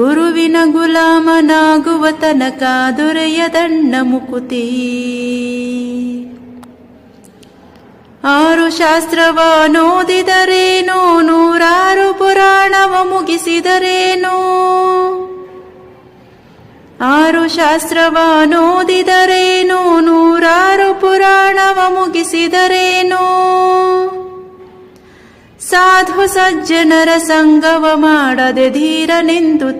ಗುರುವಿನ ಗುಲಾಮನಾಗುವ ತನಕ ದೊರೆಯದಣ್ಣ ಮುಕುತಿ ಆರು ಶಾಸ್ತ್ರವ ನೋದಿದರೇನೋ ನೂರಾರು ಪುರಾಣವ ಮುಗಿಸಿದರೇನೋ ಆರು ಶಾಸ್ತ್ರವ ನೋದಿದರೇನೋ ನೂರಾರು ಪುರಾಣವ ಮುಗಿಸಿದರೇನೋ साधु सज्जनर संगव माडदे धीरनिन्दु